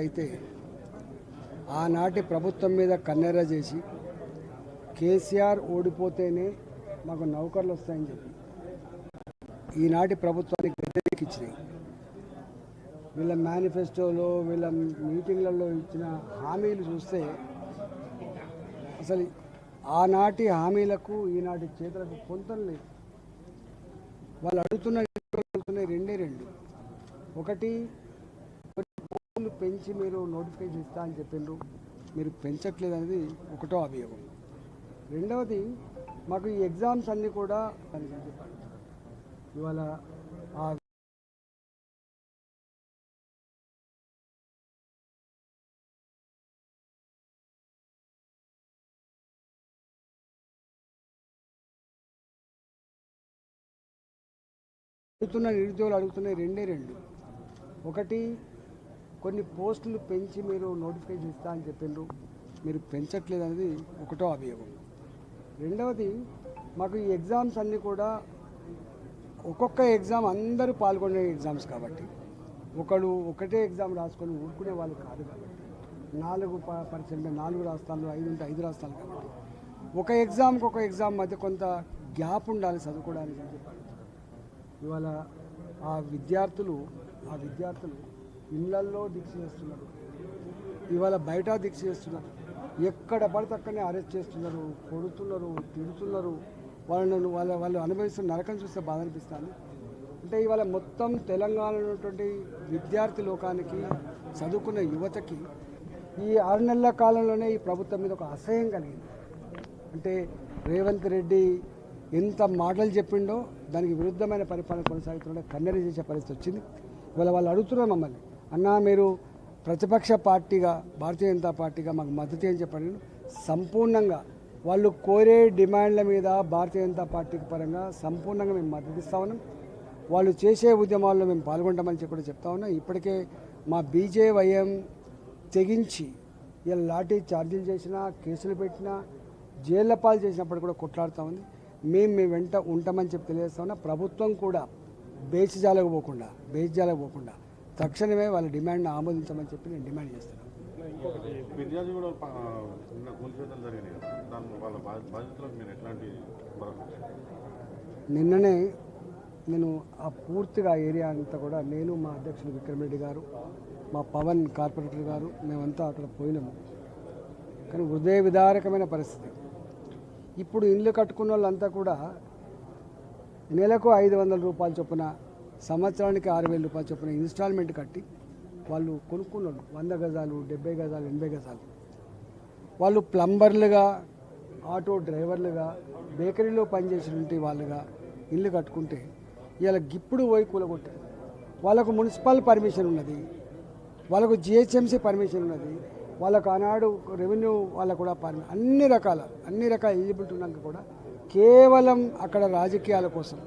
అయితే ఆనాటి ప్రభుత్వం మీద కన్నెర చేసి కేసీఆర్ ఓడిపోతేనే మాకు నౌకర్లు వస్తాయని చెప్పి ఈనాటి ప్రభుత్వానికి వ్యతిరేకించినాయి. వీళ్ళ మేనిఫెస్టోలో వీళ్ళ మీటింగ్లలో ఇచ్చిన హామీలు చూస్తే అసలు ఆనాటి హామీలకు ఈనాటి చేతులకు పొంతం లేదు. వాళ్ళు అడుగుతున్న రెండే రెండు. ఒకటి కొన్ని పెంచి మీరు నోటిఫికేషన్ ఇస్తా అని చెప్పిండ్రు. మీరు పెంచట్లేదు అనేది ఒకటో అభియోగం. రెండవది మాకు ఈ ఎగ్జామ్స్ అన్నీ కూడా ఇవాళ ఆ అడుగుతున్న నిరుద్యోగులు అడుగుతున్నాయి రెండే రెండు. ఒకటి కొన్ని పోస్టులు పెంచి మీరు నోటిఫికేషన్ ఇస్తా అని చెప్పిండ్రు. మీరు పెంచట్లేదు అనేది ఒకటో అభియోగం రెండవది మాకు ఈ ఎగ్జామ్స్ అన్నీ కూడా ఒక్కొక్క ఎగ్జామ్ అందరూ పాల్గొనే ఎగ్జామ్స్ కాబట్టి. ఒకడు ఒకటే ఎగ్జామ్ రాసుకొని ఊరుకునే వాళ్ళు కాదు కాబట్టి. నాలుగు ప- పరీక్షలు నాలుగు రాస్తాను ఐదు ఉంటే ఐదు రాస్తాను కాబట్టి. ఒక ఎగ్జామ్కి ఒక ఎగ్జామ్ మధ్య కొంత గ్యాప్ ఉండాలి చదువుకోవడానికి అని చెప్పారు ఇవాళ ఆ విద్యార్థులు ఆ విద్యార్థులు ఇళ్ళల్లో దీక్ష చేస్తున్నారు. ఇవాళ బయట దీక్ష చేస్తున్నారు. ఎక్కడ పడితే అక్కడనే అరెస్ట్ చేస్తున్నారు కొడుతున్నారు తిడుతున్నారు. వాళ్ళను వాళ్ళ వాళ్ళు అనుభవిస్తున్న నరకం చూస్తే బాధ అనిపిస్తుంది. అంటే ఇవాళ మొత్తం తెలంగాణలో ఉన్నటువంటి విద్యార్థి లోకానికి చదువుకున్న యువతకి ఈ ఆరు నెలల కాలంలోనే ఈ ప్రభుత్వం మీద ఒక అసహ్యం కలిగింది. అంటే రేవంత్ రెడ్డి ఎంత మాటలు చెప్పిండో దానికి విరుద్ధమైన పరిపాలన కొనసాగుతుండే కన్నెర చేసే పరిస్థితి వచ్చింది. ఇవాళ వాళ్ళు అడుగుతున్నారు మమ్మల్ని. అన్నా మీరు ప్రతిపక్ష పార్టీగా భారతీయ జనతా పార్టీగా మాకు మద్దతు ఏం చెప్పండి? సంపూర్ణంగా వాళ్ళు కోరే డిమాండ్ల మీద భారతీయ జనతా పార్టీ పరంగా సంపూర్ణంగా మేము మద్దతు ఇస్తా ఉన్నాం. వాళ్ళు చేసే ఉద్యమాల్లో మేము పాల్గొంటామని చెప్పి కూడా చెప్తా ఉన్నాం. ఇప్పటికే మా బీజేవైఎం తెగించి ఇలా లాఠీ ఛార్జీలు చేసినా కేసులు పెట్టినా జైళ్ళ పాలు చేసినప్పుడు కూడా కొట్లాడుతూ ఉంది. మేము మీ వెంట ఉంటామని చెప్పి తెలియజేస్తా ఉన్నా. ప్రభుత్వం కూడా బేసిజాలకు పోకుండా బేసిజాలకు పోకుండా తక్షణమే వాళ్ళ డిమాండ్ని ఆమోదించమని చెప్పి నేను డిమాండ్ చేస్తున్నాను ఇచ్చారు? నిన్ననే నేను ఆ పూర్తిగా ఏరియా అంతా కూడా నేను మా అధ్యక్షులు విక్రమ్ రెడ్డి గారు మా పవన్ కార్పొరేటర్ గారు మేమంతా అక్కడ పోయినాము. కానీ హృదయ విదారకమైన పరిస్థితి. ఇప్పుడు ఇల్లు కట్టుకున్న వాళ్ళంతా కూడా నెలకు ఐదు వందల రూపాయల చొప్పున సంవత్సరానికి ఆరు వేల రూపాయలు చొప్పున ఇన్స్టాల్మెంట్ కట్టి వాళ్ళు కొనుక్కున్నారు. వంద గజాలు డెబ్బై గజాలు ఎనభై గజాలు. వాళ్ళు ప్లంబర్లుగా ఆటో డ్రైవర్లుగా బేకరీలో పనిచేసినటువంటి వాళ్ళుగా ఇల్లు కట్టుకుంటే ఇవాళ గిప్పుడు పోయి కూలగొట్టారు. వాళ్ళకు మున్సిపల్ పర్మిషన్ ఉన్నది. వాళ్ళకు జిహెచ్ఎంసీ పర్మిషన్ ఉన్నది. వాళ్ళకు ఆనాడు రెవెన్యూ వాళ్ళకు కూడా పర్మి అన్ని రకాల అన్ని రకాల ఎలిజిబిలిటీ ఉన్నాక కూడా కేవలం అక్కడ రాజకీయాల కోసం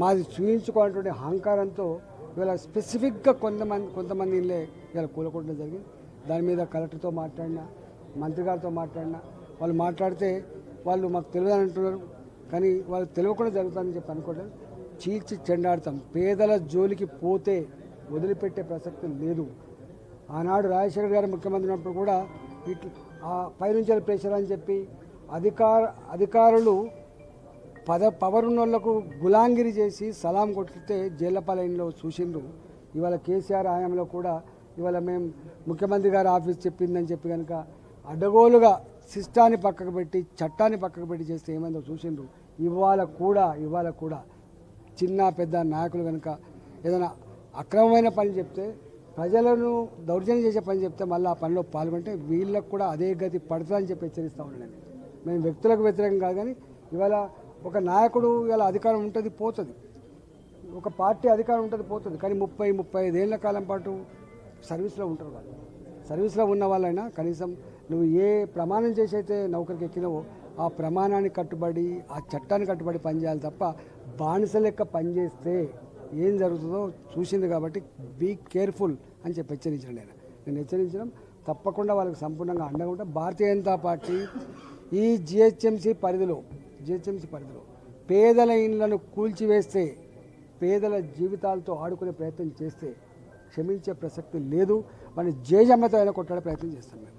మాది చూయించుకోవాలన్నటువంటి అహంకారంతో ఇవాళ స్పెసిఫిక్గా కొంతమంది కొంతమంది ఇళ్ళే ఇవాళ కూలకొట్టడం జరిగింది. దాని మీద కలెక్టర్తో మాట్లాడినా మంత్రి గారితో మాట్లాడినా వాళ్ళు మాట్లాడితే వాళ్ళు మాకు తెలియదని అంటున్నారు. కానీ వాళ్ళు తెలియకుండా జరుగుతుందని చెప్పి అనుకోవడం చీల్చి చెండాడతాం. పేదల జోలికి పోతే వదిలిపెట్టే ప్రసక్తి లేదు. ఆనాడు రాజశేఖర్ గారు ముఖ్యమంత్రి ఉన్నప్పుడు కూడా ఇట్లా ఆ పైనుంచి ప్రెషర్ అని చెప్పి అధికార అధికారులు పద పవర్ ఉన్న వాళ్ళకు గులాంగిరి చేసి సలాం కొట్టితే జైళ్ళపాలయంలో చూసిండ్రు. ఇవాళ కేసీఆర్ హయాంలో కూడా ఇవాళ మేము ముఖ్యమంత్రి గారి ఆఫీస్ చెప్పిందని చెప్పి కనుక అడ్డగోలుగా శిష్టాన్ని పక్కకు పెట్టి చట్టాన్ని పక్కకు పెట్టి చేస్తే ఏమైందో చూసిండ్రు. ఇవాళ కూడా ఇవాళ కూడా చిన్న పెద్ద నాయకులు కనుక ఏదైనా అక్రమమైన పని చెప్తే ప్రజలను దౌర్జన్యం చేసే పని చెప్తే మళ్ళీ ఆ పనిలో పాల్గొంటే వీళ్ళకు కూడా అదే గతి పడుతుందని చెప్పి హెచ్చరిస్తూ ఉన్నాను మేము వ్యక్తులకు వ్యతిరేకం కాదు కానీ ఇవాళ ఒక నాయకుడు ఇలా అధికారం ఉంటుంది పోతుంది. ఒక పార్టీ అధికారం ఉంటుంది పోతుంది. కానీ ముప్పై ముప్పై ఐదేళ్ళ కాలం పాటు సర్వీస్లో ఉంటారు వాళ్ళు. సర్వీస్లో ఉన్న వాళ్ళైనా కనీసం నువ్వు ఏ ప్రమాణం చేసి అయితే నౌకరికి ఎక్కినావో ఆ ప్రమాణానికి కట్టుబడి ఆ చట్టానికి కట్టుబడి పనిచేయాలి తప్ప బానిస లెక్క పనిచేస్తే ఏం జరుగుతుందో చూసింది కాబట్టి బీ కేర్ఫుల్ అని చెప్పి హెచ్చరించిన నేను. నేను హెచ్చరించడం తప్పకుండా వాళ్ళకి సంపూర్ణంగా అండగా ఉంటాం. భారతీయ జనతా పార్టీ ఈ జిహెచ్ఎంసీ పరిధిలో జిహెచ్ఎంసీ పరిధిలో. పేదల ఇండ్లను కూల్చివేస్తే పేదల జీవితాలతో ఆడుకునే ప్రయత్నం చేస్తే క్షమించే ప్రసక్తి లేదు. మన జేజమ్మతో అయినా కొట్టాడే ప్రయత్నం చేస్తాం మేము.